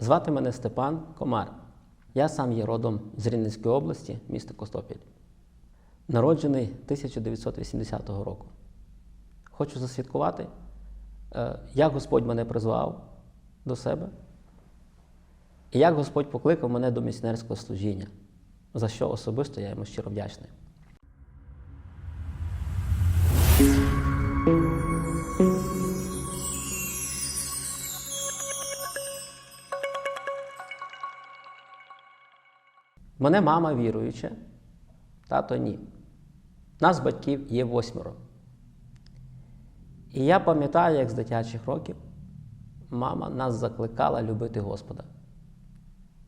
Звати мене Степан Комар. Я сам є родом з Рівненської області, місто Костопіль. Народжений 1980 року. Хочу засвідкувати, е, як Господь мене призвав до себе, і як Господь покликав мене до місіонерського служіння, за що особисто я йому щиро вдячний. Мене мама віруюча, тато ні. Нас батьків є восьмеро. І я пам'ятаю, як з дитячих років мама нас закликала любити Господа,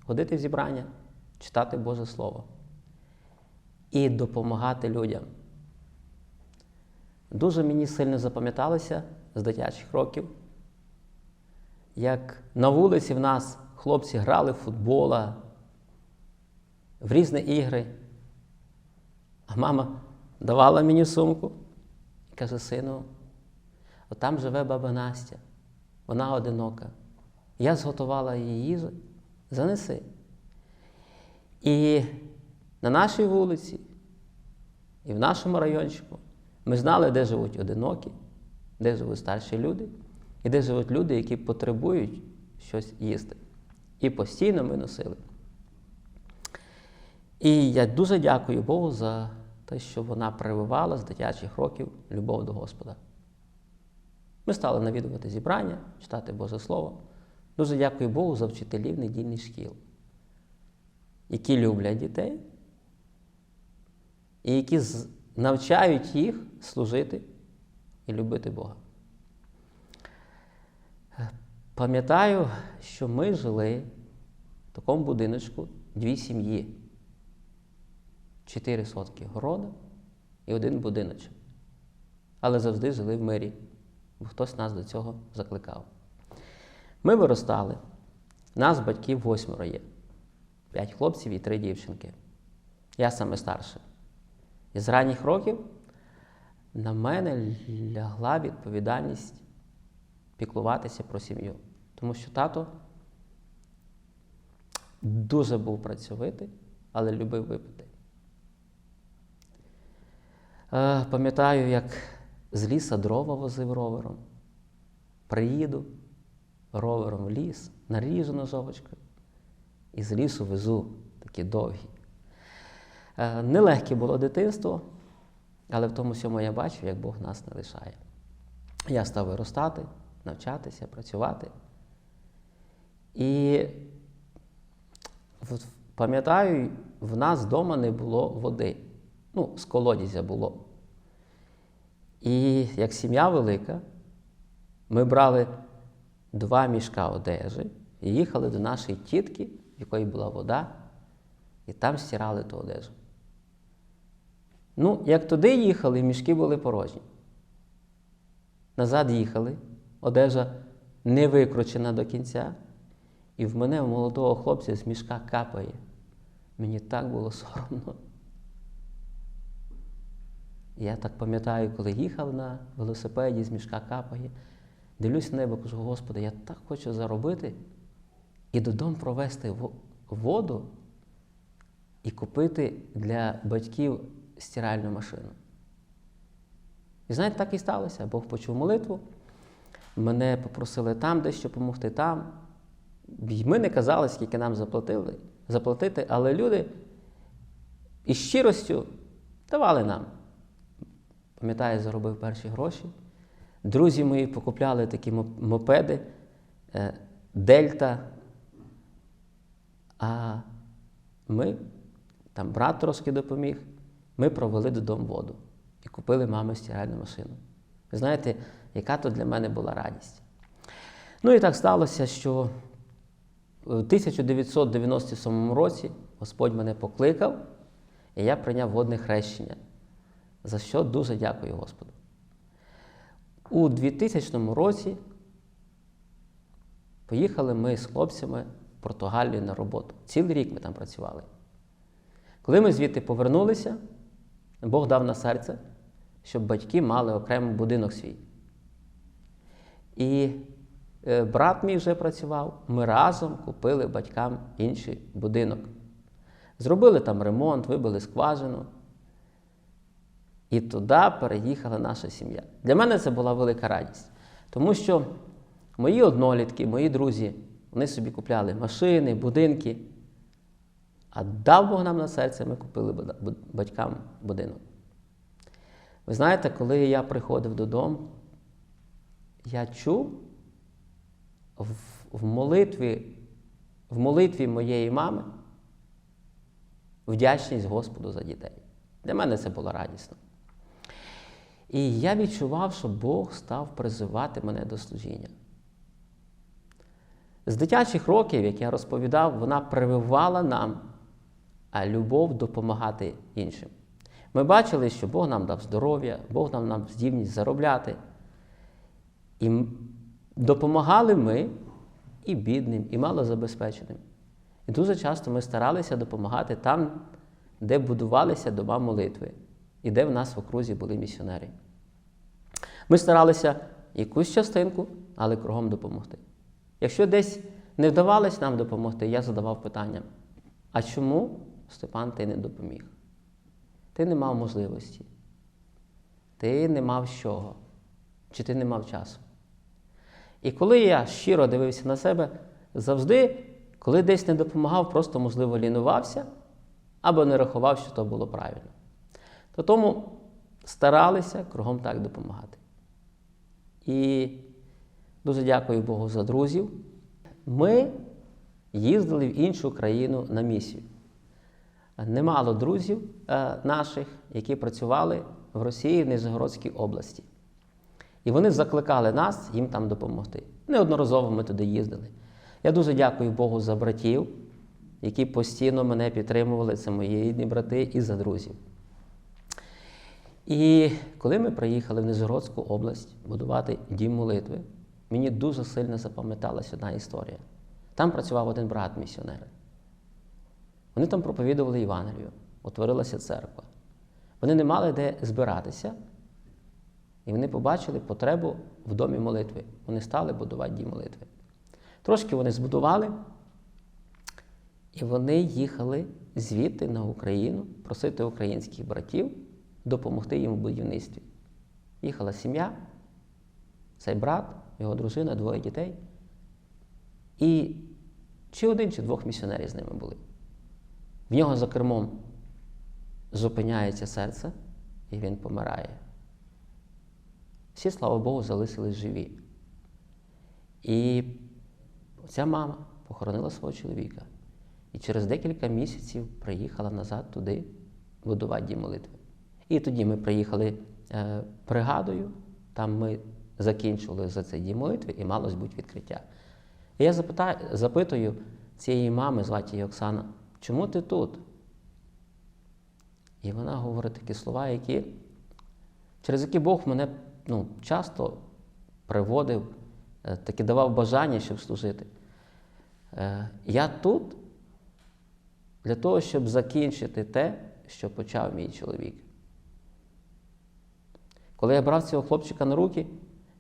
ходити в зібрання, читати Боже Слово і допомагати людям. Дуже мені сильно запам'яталося з дитячих років, як на вулиці в нас хлопці грали в футбола, в різні ігри. А мама давала мені сумку і каже: сину, отам живе баба Настя, вона одинока. Я зготувала її їжу, занеси. І на нашій вулиці, і в нашому райончику ми знали, де живуть одинокі, де живуть старші люди, і де живуть люди, які потребують щось їсти. І постійно ми носили. І я дуже дякую Богу за те, що вона прививала з дитячих років любов до Господа. Ми стали навідувати зібрання, читати Боже Слово. Дуже дякую Богу за вчителів недільних шкіл, які люблять дітей і які навчають їх служити і любити Бога. Пам'ятаю, що ми жили в такому будиночку дві сім'ї. Чотири сотки города і один будиночок. Але завжди жили в мирі, бо хтось нас до цього закликав. Ми виростали. Нас батьків восьмеро є. П'ять хлопців і три дівчинки. Я саме старший. І з ранніх років на мене лягла відповідальність піклуватися про сім'ю. Тому що тато дуже був працьовитий, але любив випити. Е, Пам'ятаю, як з ліса дрова возив ровером. Приїду ровером в ліс, наріжу ножовочкою, і з лісу везу такі довгі. Е, Нелегке було дитинство, але в тому всьому я бачу, як Бог нас не лишає. Я став виростати, навчатися, працювати. І пам'ятаю, в нас вдома не було води. Ну, з колодязя було. І як сім'я велика, ми брали два мішка одежі і їхали до нашої тітки, в якої була вода, і там стирали ту одежу. Ну, як туди їхали, мішки були порожні. Назад їхали, одежа не викручена до кінця, і в мене, в молодого хлопця, з мішка капає. Мені так було соромно. Я так пам'ятаю, коли їхав на велосипеді, з мішка капає, дивлюсь небо, кажу, Господи, я так хочу заробити і додому провести воду і купити для батьків стиральну машину. І знаєте, так і сталося. Бог почув молитву. Мене попросили там дещо допомогти, там. Ми не казали, скільки нам заплатили, заплатити, але люди із щиростю давали нам. Пам'ятаю, заробив перші гроші. Друзі мої покупляли такі мопеди е, Дельта. А ми, там брат трошки допоміг, ми провели додому воду і купили мамі стиральну машину. Ви знаєте, яка то для мене була радість. Ну і так сталося, що в 1997 році Господь мене покликав, і я прийняв водне хрещення, за що дуже дякую Господу. У 2000 році поїхали ми з хлопцями в Португалію на роботу. Цілий рік ми там працювали. Коли ми звідти повернулися, Бог дав на серце, щоб батьки мали окремий будинок свій. І е, брат мій вже працював, ми разом купили батькам інший будинок. Зробили там ремонт, вибили скважину. І туди переїхала наша сім'я. Для мене це була велика радість, тому що мої однолітки, мої друзі, вони собі купляли машини, будинки. А дав Бог нам на серце, ми купили батькам будинок. Ви знаєте, коли я приходив додому, я чув в, молитві, в молитві моєї мами вдячність Господу за дітей. Для мене це було радісно. І я відчував, що Бог став призивати мене до служіння. З дитячих років, як я розповідав, вона прививала нам любов допомагати іншим. Ми бачили, що Бог нам дав здоров'я, Бог нам дав здібність заробляти. І допомагали ми і бідним, і малозабезпеченим. І дуже часто ми старалися допомагати там, де будувалися дома молитви, і де в нас в окрузі були місіонери. Ми старалися якусь частинку, але кругом допомогти. Якщо десь не вдавалось нам допомогти, я задавав питання: а чому, Степан, ти не допоміг? Ти не мав можливості, ти не мав чого, чи ти не мав часу. І коли я щиро дивився на себе, завжди, коли десь не допомагав, просто, можливо, лінувався або не рахував, що то було правильно. То тому старалися кругом так допомагати. І дуже дякую Богу за друзів. Ми їздили в іншу країну на місію. Немало друзів е, наших, які працювали в Росії в Нижегородській області. І вони закликали нас їм там допомогти. Неодноразово ми туди їздили. Я дуже дякую Богу за братів, які постійно мене підтримували, це мої рідні брати і за друзів. І коли ми приїхали в Нижегородську область будувати дім молитви, мені дуже сильно запам'яталась одна історія. Там працював один брат місіонер. Вони там проповідували Євангелію, утворилася церква. Вони не мали де збиратися, і вони побачили потребу в домі молитви. Вони стали будувати дім молитви. Трошки вони збудували, і вони їхали звідти на Україну просити українських братів допомогти їм у будівництві. Їхала сім'я, цей брат, його дружина, двоє дітей. І чи один, чи двох місіонерів з ними були. В нього за кермом зупиняється серце, і він помирає. Всі, слава Богу, залишились живі. І ця мама похоронила свого чоловіка. І через декілька місяців приїхала назад туди будувати дім молитви. І тоді ми приїхали е, бригадою, там ми закінчили за цей дім молитви і малось бути відкриття. І я запитаю, запитую цієї мами, звати її Оксана, чому ти тут? І вона говорить такі слова, які, через які Бог мене ну, часто приводив, е, таки давав бажання, щоб служити. Е, Я тут для того, щоб закінчити те, що почав мій чоловік. Коли я брав цього хлопчика на руки,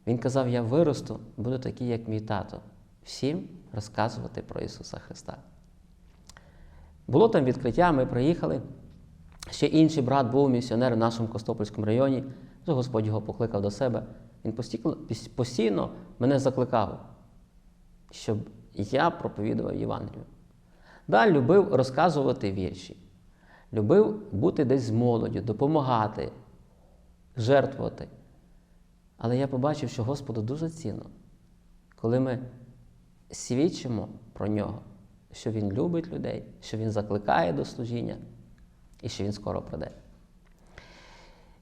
він казав: Я виросту, буду такий, як мій тато, всім розказувати про Ісуса Христа. Було там відкриття, ми приїхали. Ще інший брат був місіонер в нашому Костопольському районі, вже Господь його покликав до себе. Він постійно мене закликав, щоб я проповідував Євангелію. Да, любив розказувати вірші, любив бути десь з молоддю, допомагати, жертвувати. Але я побачив, що Господу дуже цінно, коли ми свідчимо про нього, що Він любить людей, що Він закликає до служіння і що Він скоро прийде.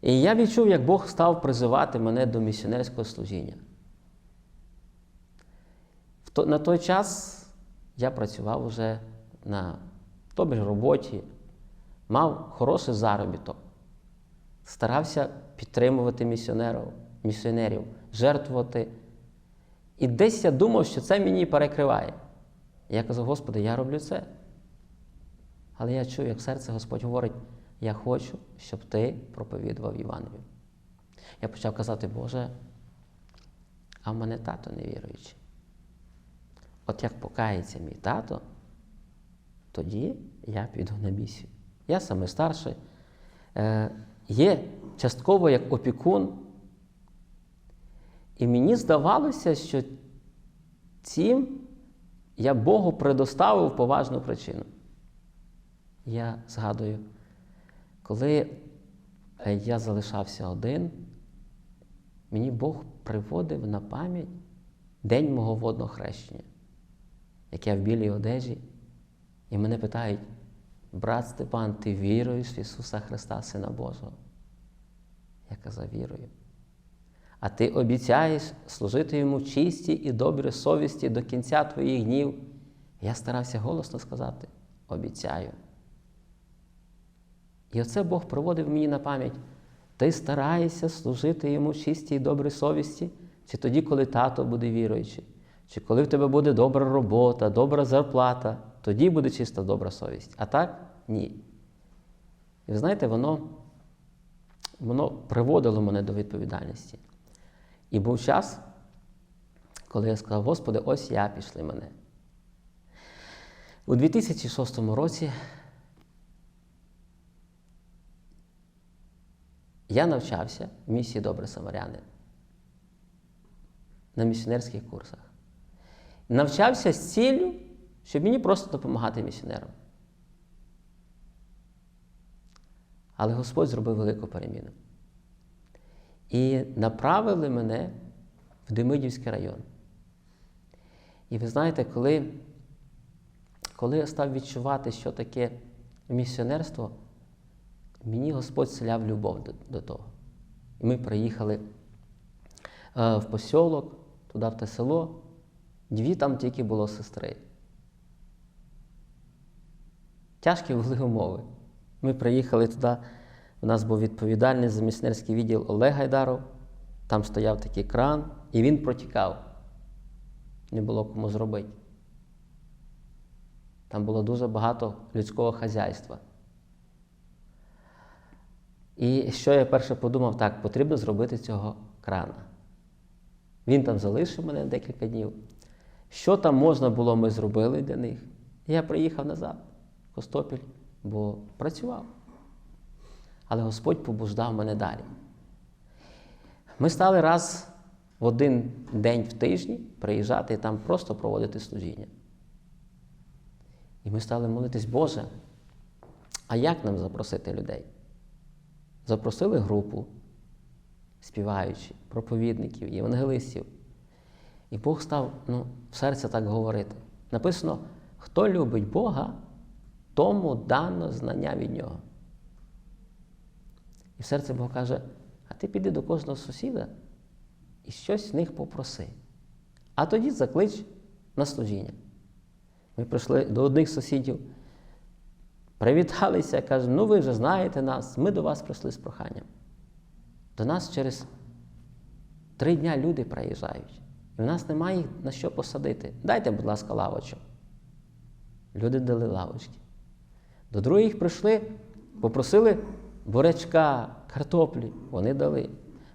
І я відчув, як Бог став призивати мене до місіонерського служіння. На той час я працював уже на добрій роботі, мав хороший заробіток, старався підтримувати місіонерів, місіонерів, жертвувати. І десь я думав, що це мені перекриває. Я казав, Господи, я роблю це. Але я чую, як серце Господь говорить, я хочу, щоб ти проповідував Євангелію. Я почав казати, Боже, а в мене тато невіруючий. от як покається мій тато, тоді я піду на місію. Я саме старший. Є частково як опікун. І мені здавалося, що цим я Богу предоставив поважну причину. Я згадую, коли е, я залишався один, мені Бог приводив на пам'ять день мого водного хрещення, як я в білій одежі, і мене питають, брат Степан, ти віруєш в Ісуса Христа, Сина Божого? Я казав, вірую. А ти обіцяєш служити йому в чистій і добрій совісті до кінця твоїх днів. Я старався голосно сказати: обіцяю. І оце Бог проводив мені на пам'ять. Ти стараєшся служити йому в чистій і добрій совісті, чи тоді, коли тато буде віруючий, чи коли в тебе буде добра робота, добра зарплата, тоді буде чиста добра совість. А так ні. І ви знаєте, воно, воно приводило мене до відповідальності. І був час, коли я сказав, Господи, ось я пішли мене. У 2006 році я навчався в місії Добре Самарянин на місіонерських курсах. Навчався з ціллю, щоб мені просто допомагати місіонерам. Але Господь зробив велику переміну. І направили мене в Демидівський район. І ви знаєте, коли, коли я став відчувати, що таке місіонерство, мені Господь селяв любов до, до того. І ми приїхали е, в посілок, туди в те село. Дві там тільки було сестри. Тяжкі були умови. Ми приїхали туди. У нас був відповідальний за місіонерський відділ Олег Гайдаров. Там стояв такий кран, і він протікав. Не було кому зробити. Там було дуже багато людського хазяйства. І що я перше подумав, так, потрібно зробити цього крана. Він там залишив мене декілька днів. Що там можна було, ми зробили для них. Я приїхав назад, Костопіль, бо працював але Господь побуждав мене далі. Ми стали раз в один день в тижні приїжджати і там просто проводити служіння. І ми стали молитись, Боже, а як нам запросити людей? Запросили групу співаючи, проповідників, євангелистів. І Бог став ну, в серце так говорити. Написано: хто любить Бога, тому дано знання від Нього. І серце Бог каже, а ти піди до кожного сусіда і щось в них попроси. А тоді заклич на служіння. Ми прийшли до одних сусідів, привіталися, кажуть, ну ви вже знаєте нас, ми до вас прийшли з проханням. До нас через три дня люди приїжджають. І в нас немає їх на що посадити. Дайте, будь ласка, лавочок. Люди дали лавочки. До других прийшли, попросили бурячка, картоплі, вони дали.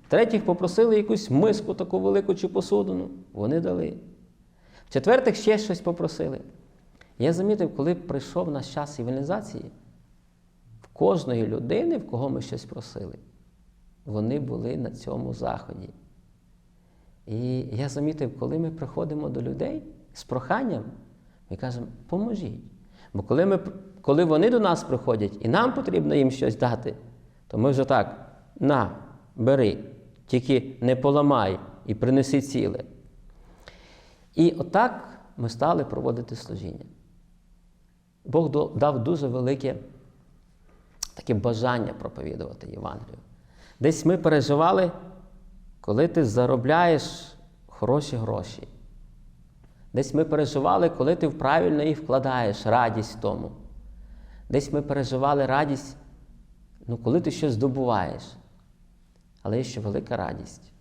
Третіх попросили якусь миску таку велику чи посудину, вони дали. В четвертих ще щось попросили. Я замітив, коли прийшов наш час цивілізації, в кожної людини, в кого ми щось просили, вони були на цьому заході. І я замітив, коли ми приходимо до людей з проханням, ми кажемо, поможіть. Бо коли ми, коли вони до нас приходять і нам потрібно їм щось дати, то ми вже так, на, бери, тільки не поламай і принеси ціле. І отак ми стали проводити служіння. Бог дав дуже велике таке бажання проповідувати Євангелію. Десь ми переживали, коли ти заробляєш хороші гроші. Десь ми переживали, коли ти правильно їх вкладаєш, радість в тому. Десь ми переживали радість, ну, коли ти щось здобуваєш. Але є ще велика радість,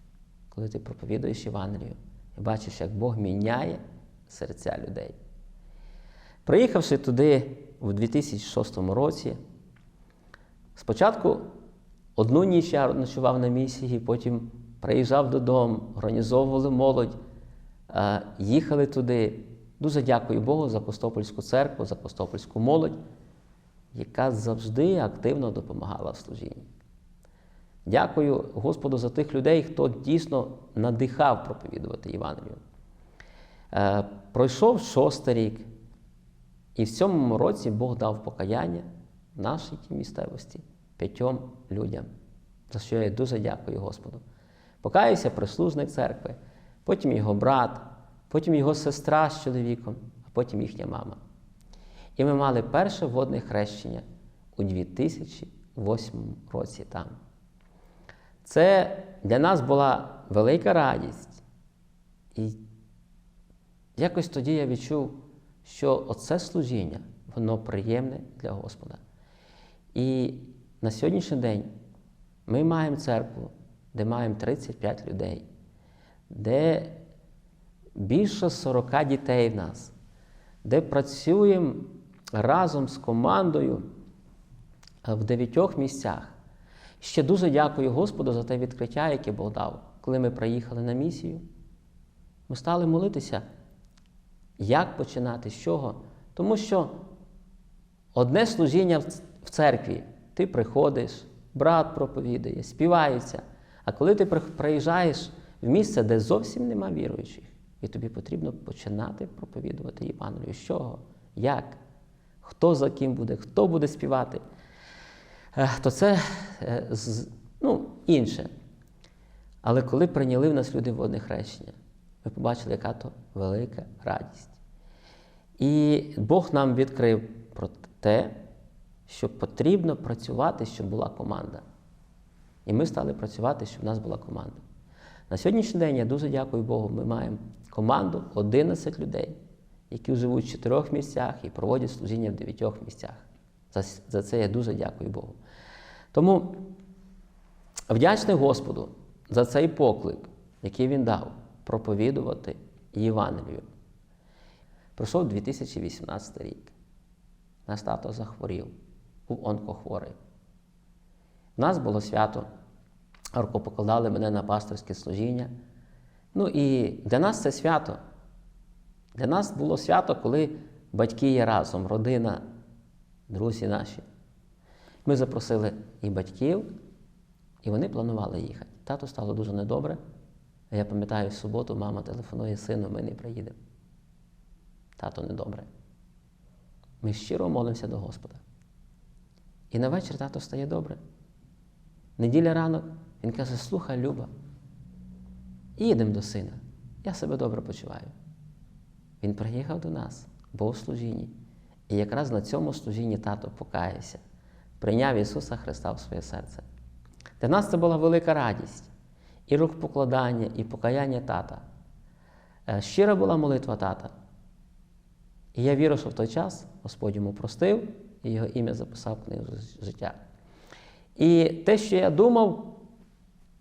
коли ти проповідуєш Євангелію і бачиш, як Бог міняє серця людей. Приїхавши туди у 2006 році, спочатку одну ніч я ночував на місії, потім приїжджав додому, організовували молодь, їхали туди. Дуже дякую Богу за Костопольську церкву, за Костопольську молодь, яка завжди активно допомагала в служінні. Дякую Господу за тих людей, хто дійсно надихав проповідувати Євангелію. Е, пройшов шостий рік, і в цьому році Бог дав покаяння нашій місцевості п'ятьом людям, за що я дуже дякую Господу. Покаявся прислужник церкви, потім його брат, потім його сестра з чоловіком, а потім їхня мама. І ми мали перше водне хрещення у 2008 році там. Це для нас була велика радість. І якось тоді я відчув, що оце служіння, воно приємне для Господа. І на сьогоднішній день ми маємо церкву, де маємо 35 людей, де більше 40 дітей в нас, де працюємо разом з командою в дев'ятьох місцях. Ще дуже дякую Господу за те відкриття, яке Бог дав, коли ми приїхали на місію. Ми стали молитися, як починати, з чого. Тому що одне служіння в церкві, ти приходиш, брат проповідає, співається. А коли ти приїжджаєш в місце, де зовсім нема віруючих, і тобі потрібно починати проповідувати Євангелію. З чого? Як? Хто за ким буде, хто буде співати? то це ну, інше. Але коли прийняли в нас люди водне хрещення, ми побачили, яка то велика радість. І Бог нам відкрив про те, що потрібно працювати, щоб була команда. І ми стали працювати, щоб в нас була команда. На сьогоднішній день я дуже дякую Богу, ми маємо команду 11 людей, які живуть в чотирьох місцях і проводять служіння в дев'ятьох місцях. За, за це я дуже дякую Богу. Тому вдячний Господу за цей поклик, який Він дав проповідувати Євангелію. Пройшов 2018 рік. Наш тато захворів, був онкохворий. У нас було свято, покладали мене на пасторське служіння. Ну і для нас це свято. Для нас було свято, коли батьки є разом, родина, друзі наші. Ми запросили і батьків, і вони планували їхати. Тату стало дуже недобре. Я пам'ятаю, в суботу мама телефонує сину, ми не приїдемо. Тато недобре. Ми щиро молимося до Господа. І на вечір тато стає добре. Неділя ранок він каже: слухай, Люба, їдемо до сина. Я себе добре почуваю. Він приїхав до нас, був в служінні. І якраз на цьому служінні тато покаявся прийняв Ісуса Христа в своє серце. Для нас це була велика радість, і рух покладання, і покаяння тата. Е, щира була молитва тата. І я вірю, що в той час Господь йому простив і його ім'я записав в книгу життя. І те, що я думав,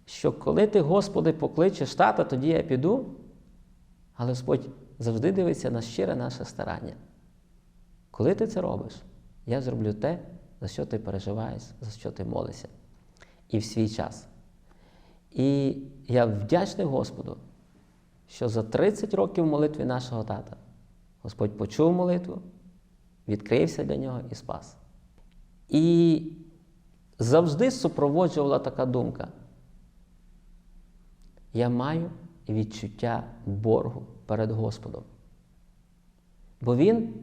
що коли ти, Господи, покличеш тата, тоді я піду, але Господь завжди дивиться на щире наше старання. Коли ти це робиш, я зроблю те, за що ти переживаєш, за що ти молишся. І в свій час. І я вдячний Господу, що за 30 років молитви нашого тата Господь почув молитву, відкрився для нього і спас. І завжди супроводжувала така думка. Я маю відчуття боргу перед Господом. Бо Він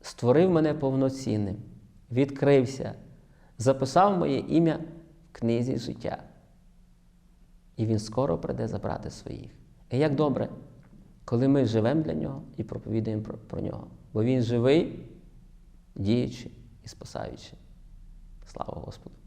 створив мене повноцінним відкрився, записав моє ім'я в книзі життя. І він скоро прийде забрати своїх. І як добре, коли ми живемо для нього і проповідуємо про, про нього. Бо він живий, діючий і спасаючий. Слава Господу!